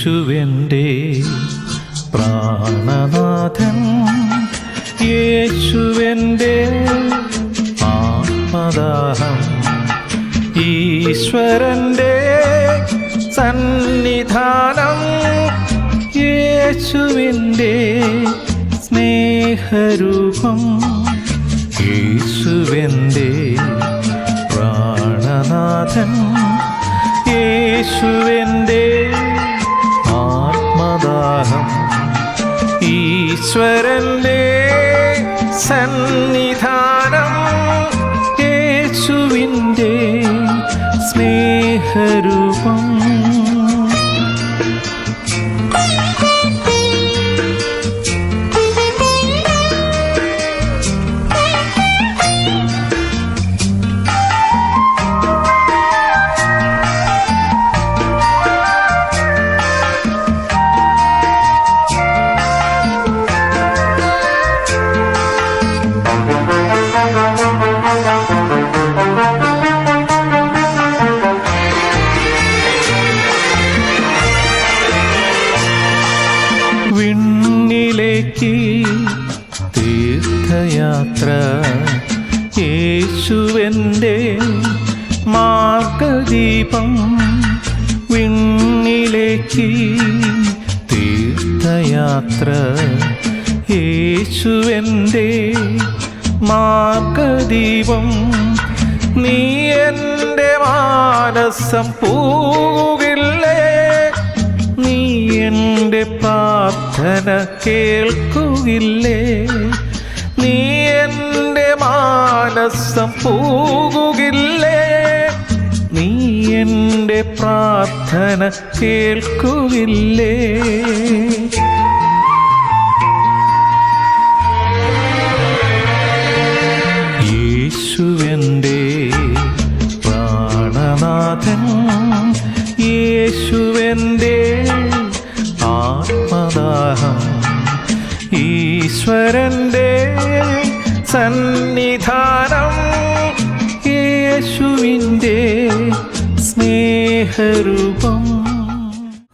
യേശുവിന്റെ പ്രാണനാഥൻ യേശുവിന്റെ ആത്മദാഹം ഈശ്വരന്റെ സന്നിധാനം യേശുവിന്റെ സ്നേഹരൂപം യേശുവിന്റെ പ്രാണനാഥൻ യേശുവിന്റെ ആത്മദാഹം ഈശ്വരന്റെ സന്നിധാനം യേശുവിന്റെ സ്നേഹരൂപം യേശുവന്റെ മാർഗദീപം വിണ്ണിലേക്ക് തീർത്ഥയാത്ര. യേശുവന്റെ മാർഗദീപം നീ എന്റെ മാനസം പോകില്ലേ നീ എന്റെ പ്രാർത്ഥന കേൾക്കുകില്ലേ? നീ എന്റെ മാനസം പോകുകില്ലേ? നീ എന്റെ പ്രാർത്ഥന കേൾക്കുകില്ലേ?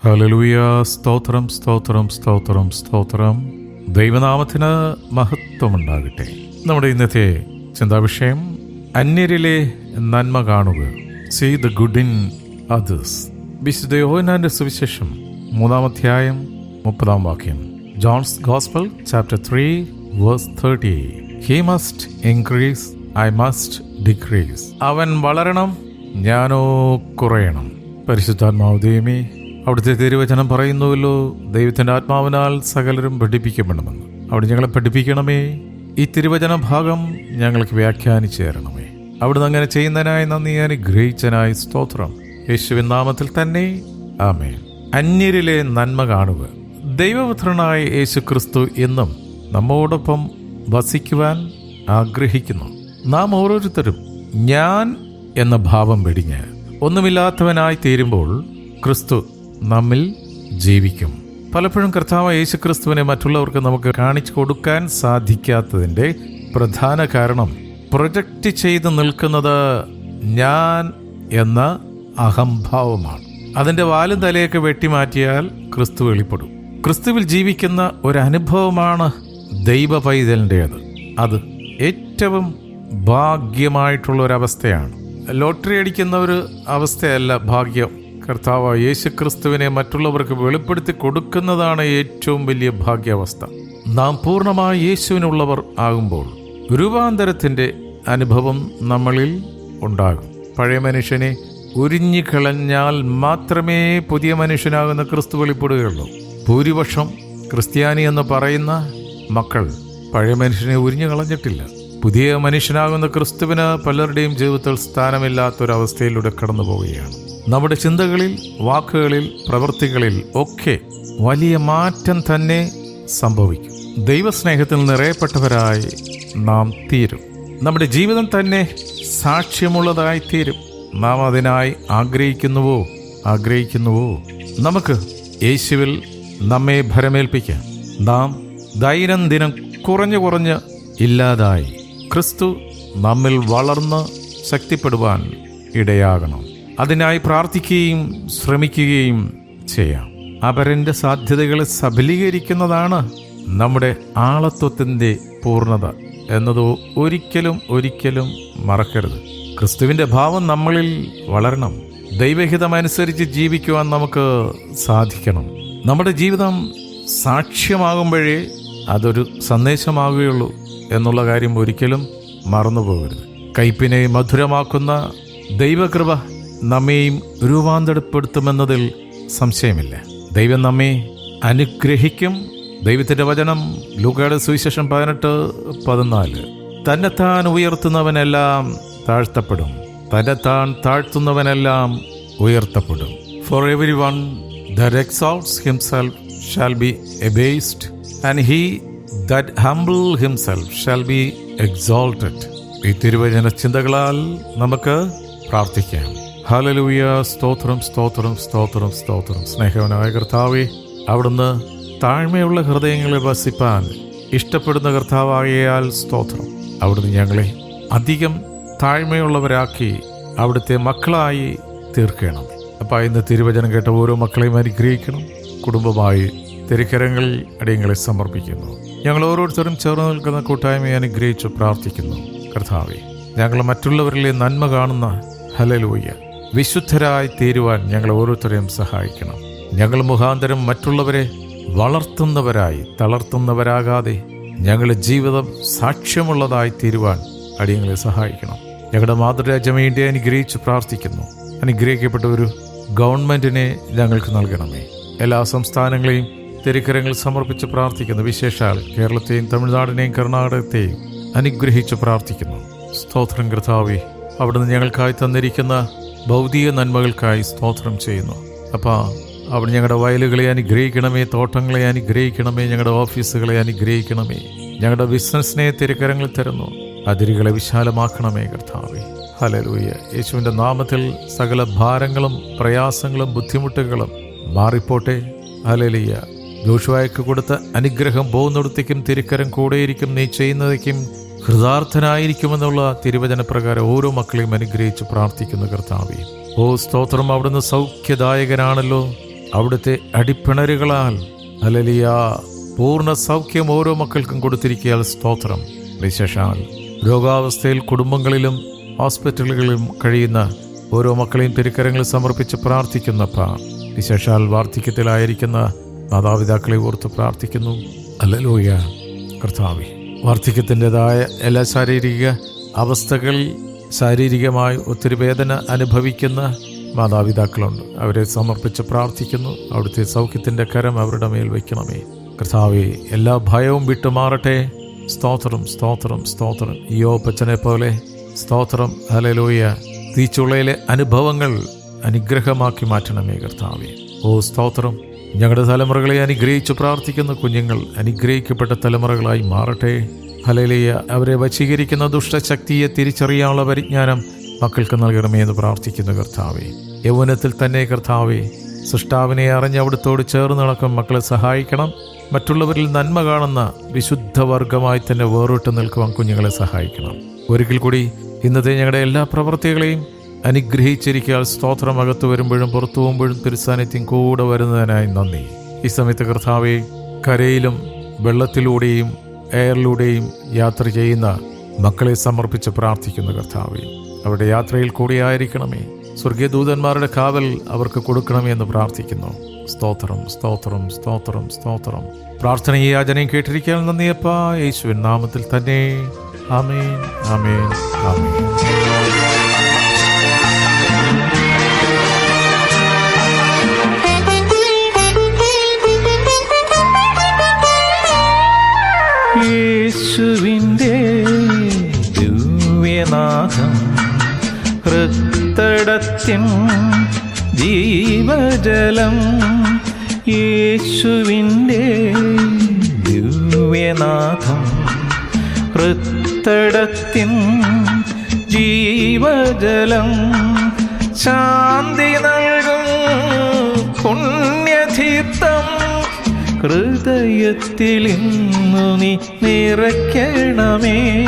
ഹല്ലേലൂയ. സ്തോത്രം സ്തോത്രം സ്തോത്രം സ്തോത്രം. ദൈവനാമത്തിന് മഹത്വമുണ്ടാകട്ടെ. നമ്മുടെ ഇന്നത്തെ ചിന്താവിഷയം അന്യരിലെ നന്മ കാണുക. See the good in others വിശുദ്ധ യോഹനാന്റെ സുവിശേഷം മൂന്നാം അധ്യായം മുപ്പതാം വാക്യം. John's gospel chapter three verse thirty he must increase I must decrease അവൻ വളരണം ഞാനോ കുറയണം. പരിശുദ്ധാത്മാവ് ദൈവമേ അവിടുത്തെ തിരുവചനം പറയുന്നുവല്ലോ ദൈവത്തിന്റെ ആത്മാവിനാൽ സകലരും പഠിപ്പിക്കപ്പെടണമെന്ന്. അവിടെ ഞങ്ങളെ പഠിപ്പിക്കണമേ. ഈ തിരുവചന ഭാഗം ഞങ്ങൾക്ക് വ്യാഖ്യാനിച്ചു തരണമേ. അവിടുന്ന് അങ്ങനെ ചെയ്യുന്നതിനായി നന്ദി അനുഗ്രഹിച്ചനായി സ്തോത്രം. യേശുവിൻ നാമത്തിൽ തന്നെ ആമേ അന്യരിലെ നന്മ കാണുക. ദൈവപുത്രനായ യേശു ക്രിസ്തു എന്നും നമ്മോടൊപ്പം വസിക്കുവാൻ ആഗ്രഹിക്കുന്നു. നാം ഓരോരുത്തരും ഞാൻ എന്ന ഭാവം വെടിഞ്ഞ് ഒന്നുമില്ലാത്തവനായി തീരുമ്പോൾ ക്രിസ്തു നമ്മിൽ ജീവിക്കും. പലപ്പോഴും കർത്താവ് യേശു ക്രിസ്തുവിനെ മറ്റുള്ളവർക്ക് നമുക്ക് കാണിച്ചു കൊടുക്കാൻ സാധിക്കാത്തതിന്റെ പ്രധാന കാരണം പ്രൊജക്റ്റ് ചെയ്ത് നിൽക്കുന്നത് ഞാൻ എന്ന അഹംഭാവമാണ്. അതിന്റെ വാലും തലയൊക്കെ വെട്ടിമാറ്റിയാൽ ക്രിസ്തു വെളിപ്പെടും. ക്രിസ്തുവിൽ ജീവിക്കുന്ന ഒരു അനുഭവമാണ് ദൈവ പൈതലിന്റേത് അത് ഏറ്റവും ഭാഗ്യമായിട്ടുള്ള ഒരവസ്ഥയാണ് ലോട്ടറി അടിക്കുന്ന ഒരു അവസ്ഥയല്ല ഭാഗ്യം. കർത്താവ് യേശു ക്രിസ്തുവിനെ മറ്റുള്ളവർക്ക് വെളിപ്പെടുത്തി കൊടുക്കുന്നതാണ് ഏറ്റവും വലിയ ഭാഗ്യാവസ്ഥ. നാം പൂർണമായി യേശുവിനുള്ളവർ ആകുമ്പോൾ രൂപാന്തരത്തിന്റെ അനുഭവം നമ്മളിൽ ഉണ്ടാകും. പഴയ മനുഷ്യനെ ഉരിഞ്ഞു കളഞ്ഞാൽ മാത്രമേ പുതിയ മനുഷ്യനാകുന്ന ക്രിസ്തു വെളിപ്പെടുകയുള്ളൂ. ഭൂരിപക്ഷം ക്രിസ്ത്യാനി എന്ന് പറയുന്ന മക്കൾ പഴയ മനുഷ്യനെ ഉരിഞ്ഞു കളഞ്ഞിട്ടില്ല. പുതിയ മനുഷ്യനാകുന്ന ക്രിസ്തുവിന് പലരുടെയും ജീവിതത്തിൽ സ്ഥാനമില്ലാത്തൊരവസ്ഥയിലൂടെ കടന്നു പോവുകയാണ് നമ്മുടെ ചിന്തകളിൽ വാക്കുകളിൽ പ്രവൃത്തികളിൽ ഒക്കെ വലിയ മാറ്റം തന്നെ സംഭവിക്കും. ദൈവസ്നേഹത്തിൽ നിറയപ്പെട്ടവരായി നാം തീരും. നമ്മുടെ ജീവിതം തന്നെ സാക്ഷ്യമുള്ളതായി തീരും. നാം അതിനായി ആഗ്രഹിക്കുന്നുവോ? ആഗ്രഹിക്കുന്നുവോ? നമുക്ക് യേശുവിൽ നമ്മെ ഭരമേൽപ്പിക്കാം. നാം ദൈനംദിനം കുറഞ്ഞു കുറഞ്ഞ് ഇല്ലാതായി ക്രിസ്തു നമ്മിൽ വളർന്ന് ശക്തിപ്പെടുവാൻ ഇടയാകണം. അതിനായി പ്രാർത്ഥിക്കുകയും ശ്രമിക്കുകയും ചെയ്യാം. അപരന്റെ സാധ്യതകളെ സബലീകരിക്കുന്നതാണ് നമ്മുടെ ആളത്വത്തിന്റെ പൂർണത എന്നത് ഒരിക്കലും ഒരിക്കലും മറക്കരുത്. ക്രിസ്തുവിന്റെ ഭാവം നമ്മളിൽ വളരണം. ദൈവഹിതമനുസരിച്ച് ജീവിക്കുവാൻ നമുക്ക് സാധിക്കണം. നമ്മുടെ ജീവിതം സാക്ഷ്യമാകുമ്പോഴേ അതൊരു സന്ദേശമാകുകയുള്ളൂ. എന്നുള്ള കാര്യം ഒരിക്കലും മറന്നുപോകരുത്. കയ്പിനെ മധുരമാക്കുന്ന ദൈവകൃപ നമ്മെയും രൂപാന്തരപ്പെടുത്തുമെന്നതിൽ സംശയമില്ല. ദൈവം നമ്മെ അനുഗ്രഹിക്കും. ദൈവത്തിന്റെ വചനം ലൂക്കയുടെ സുവിശേഷം പതിനെട്ട് പതിനാല്. തന്നെത്താൻ ഉയർത്തുന്നവനെല്ലാം താഴ്ത്തപ്പെടും. തന്നെത്താൻ താഴ്ത്തുന്നവനെല്ലാം ഉയർത്തപ്പെടും. For every one the exalts himself shall be abased and he that humble himself shall be exalted ഈ തിരുവചന ചിന്തകളാൽ നമുക്ക് പ്രാർത്ഥിക്കാം. ഹലലൂയ സ്തോത്രം സ്തോത്രം സ്തോത്രം സ്തോത്രം. സ്നേഹവനായ കർത്താവെ അവിടുന്ന് താഴ്മയുള്ള ഹൃദയങ്ങളെ വസിപ്പാൻ ഇഷ്ടപ്പെടുന്ന കർത്താവായാൽ സ്തോത്രം. അവിടുന്ന് ഞങ്ങളെ അധികം താഴ്മയുള്ളവരാക്കി അവിടുത്തെ മക്കളായി തീർക്കണം. അപ്പം ഇന്ന് തിരുവചനം കേട്ട ഓരോ മക്കളെയും അനുഗ്രഹിക്കണം. കുടുംബമായി തിരുക്കരങ്ങളിൽ അടിയങ്ങളെ സമർപ്പിക്കുന്നു. ഞങ്ങൾ ഓരോരുത്തരും ചേർന്ന് നിൽക്കുന്ന കൂട്ടായ്മയെ അനുഗ്രഹിച്ചു പ്രാർത്ഥിക്കുന്നു. കർത്താവെ ഞങ്ങൾ മറ്റുള്ളവരിലെ നന്മ കാണുന്ന ഹലലൂയ്യ വിശുദ്ധരായി തീരുവാൻ ഞങ്ങൾ ഓരോരുത്തരെയും സഹായിക്കണം. ഞങ്ങൾ മുഖാന്തരം മറ്റുള്ളവരെ വളർത്തുന്നവരായി തളർത്തുന്നവരാകാതെ ഞങ്ങളുടെ ജീവിതം സാക്ഷ്യമുള്ളതായി തീരുവാൻ അടിയങ്ങളെ സഹായിക്കണം. ഞങ്ങളുടെ മാതൃരാജ്യം ഇന്ത്യ അനുഗ്രഹിച്ച് പ്രാർത്ഥിക്കുന്നു. അനുഗ്രഹിക്കപ്പെട്ട ഒരു ഗവൺമെന്റിനെ ഞങ്ങൾക്ക് നൽകണമേ. എല്ലാ സംസ്ഥാനങ്ങളെയും തിരുക്കരങ്ങൾ സമർപ്പിച്ച് പ്രാർത്ഥിക്കുന്നു വിശേഷാൽ കേരളത്തെയും തമിഴ്നാടിനെയും കർണാടകത്തെയും അനുഗ്രഹിച്ച് പ്രാർത്ഥിക്കുന്നു. സ്തോത്രം കർത്താവെ അവിടുന്ന് ഞങ്ങൾക്കായി തന്നിരിക്കുന്ന ഭൗതിക നന്മകൾക്കായി സ്തോത്രം ചെയ്യുന്നു. അപ്പോൾ അവിടെ ഞങ്ങളുടെ വയലുകളെ അനുഗ്രഹിക്കണമേ തോട്ടങ്ങളെ അനുഗ്രഹിക്കണമേ ഞങ്ങളുടെ ഓഫീസുകളെ അനുഗ്രഹിക്കണമേ. ഞങ്ങളുടെ ബിസിനസ്സിനെ തിരക്കരങ്ങൾ തരുന്നു. അതിരുകളെ വിശാലമാക്കണമേ കർത്താവേ. ഹലലൂയ യേശുവിന്റെ നാമത്തിൽ സകല ഭാരങ്ങളും പ്രയാസങ്ങളും ബുദ്ധിമുട്ടുകളും മാറിപ്പോട്ടെ. ഹലലിയ ജോഷുവായ്ക്ക് കൊടുത്ത അനുഗ്രഹം പോകുന്നിടത്തേക്കും തിരുക്കരം കൂടെയിരിക്കും. നീ ചെയ്യുന്നതേക്കും ഹൃദാർത്ഥനായിരിക്കുമെന്നുള്ള തിരുവചന പ്രകാരം ഓരോ മക്കളെയും അനുഗ്രഹിച്ച് പ്രാർത്ഥിക്കുന്ന കർത്താവേ. ഓ സ്തോത്രം അവിടുന്ന് സൗഖ്യദായകനാണല്ലോ. അവിടുത്തെ അടിപ്പിണരുകളാൽ അലലിയ പൂർണ സൗഖ്യം ഓരോ മക്കൾക്കും കൊടുത്തിരിക്കിയാൽ സ്തോത്രം. വിശേഷാൽ രോഗാവസ്ഥയിൽ കുടുംബങ്ങളിലും ഹോസ്പിറ്റലുകളിലും കഴിയുന്ന ഓരോ മക്കളെയും തിരുക്കരങ്ങളിൽ സമർപ്പിച്ച് പ്രാർത്ഥിക്കുന്നപ്പ. വിശേഷാൽ വാർദ്ധക്യത്തിലായിരിക്കുന്ന മാതാപിതാക്കളെ ഓർത്ത് പ്രാർത്ഥിക്കുന്നു. അല്ലലോയ കർത്താവി വാർദ്ധക്യത്തിന്റെതായ എല്ലാ ശാരീരിക അവസ്ഥകളിൽ ശാരീരികമായി ഒത്തിരി വേദന അനുഭവിക്കുന്ന മാതാപിതാക്കളുണ്ട്. അവരെ സമർപ്പിച്ച് പ്രാർത്ഥിക്കുന്നു. അവിടുത്തെ സൗഖ്യത്തിന്റെ കരം അവരുടെ മേൽ വയ്ക്കണമേ. കർത്താവെ എല്ലാ ഭയവും വിട്ടുമാറട്ടെ. സ്തോത്രം സ്തോത്രം സ്തോത്രം. യോ പച്ചനെ പോലെ സ്തോത്രം. ഹലലോയ തീച്ചുളയിലെ അനുഭവങ്ങൾ അനുഗ്രഹമാക്കി മാറ്റണമേ കർത്താവെ. ഓ സ്തോത്രം. ഞങ്ങളുടെ തലമുറകളെ അനുഗ്രഹിച്ച് പ്രാർത്ഥിക്കുന്ന കുഞ്ഞുങ്ങൾ അനുഗ്രഹിക്കപ്പെട്ട തലമുറകളായി മാറട്ടെ. ഹലലിയ അവരെ വശീകരിക്കുന്ന ദുഷ്ടശക്തിയെ തിരിച്ചറിയാനുള്ള പരിജ്ഞാനം മക്കൾക്ക് നൽകണമേ എന്ന് പ്രാർത്ഥിക്കുന്നു കർത്താവെ. യൗവനത്തിൽ തന്നെ കർത്താവേ സൃഷ്ടാവിനെ അറിഞ്ഞ് അവിടുത്തോട് ചേർന്ന് നടക്കും മക്കളെ സഹായിക്കണം. മറ്റുള്ളവരിൽ നന്മ കാണുന്ന വിശുദ്ധ വർഗമായി തന്നെ വേറിട്ട് നിൽക്കുവാൻ കുഞ്ഞുങ്ങളെ സഹായിക്കണം. ഒരിക്കൽ കൂടി ഇന്നത്തെ ഞങ്ങളുടെ എല്ലാ പ്രവൃത്തികളെയും അനുഗ്രഹിച്ചിരിക്കാൻ സ്തോത്രം അകത്ത് വരുമ്പോഴും പുറത്തു പോകുമ്പോഴും തിരുസാന്നിധ്യം കൂടെ വരുന്നതിനായി നന്ദി. ഈ സമയത്ത് കർത്താവെ കരയിലും വെള്ളത്തിലൂടെയും എയറിലൂടെയും യാത്ര ചെയ്യുന്ന മക്കളെ സമർപ്പിച്ച് പ്രാർത്ഥിക്കുന്ന കർത്താവെ. അവരുടെ യാത്രയിൽ കൂടിയായിരിക്കണമേ. സ്വർഗീയ ദൂതന്മാരുടെ കാവൽ അവർക്ക് കൊടുക്കണമേ എന്ന് പ്രാർത്ഥിക്കുന്നു. സ്തോത്രം സ്തോത്രം സ്തോത്രം സ്തോത്രം. പ്രാർത്ഥന ഈ യാചനയും കേട്ടിരിക്കാൻ നന്ദിയപ്പ യേശുവിൻ നാമത്തിൽ തന്നെ. ആമേൻ ആമേൻ ആമേൻ. ഹൃത്തടത്തിൻ ജീവജലം യേശുവിന്റെ ദിവ്യനാഥം. വൃത്തടത്തിൻ ജീവജലം ശാന്തി നൽകും പുണ്യതീർത്ഥം. ഹൃദയത്തിലിന്നു നീ നിറയ്ക്കണമേ.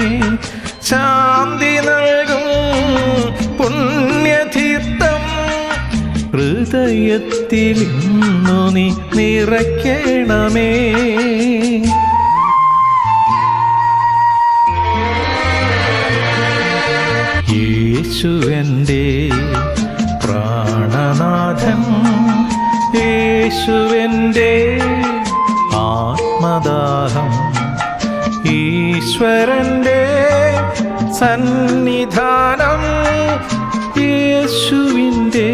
ഹൃദയത്തിൽ ഇന്നു നീ നിറയ്ക്കണമേ. യേശുവന്റെ പ്രാണനാഥൻ യേശുവന്റെ ആത്മദാഹം ഈശ്വരന്റെ സന്നിധാനം യേശുവിന്റെ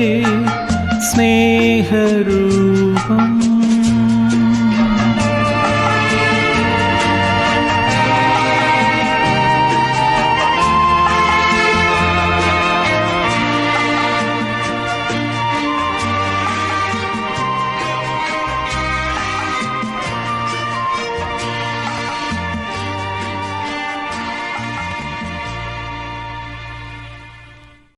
സ്നേഹരൂ.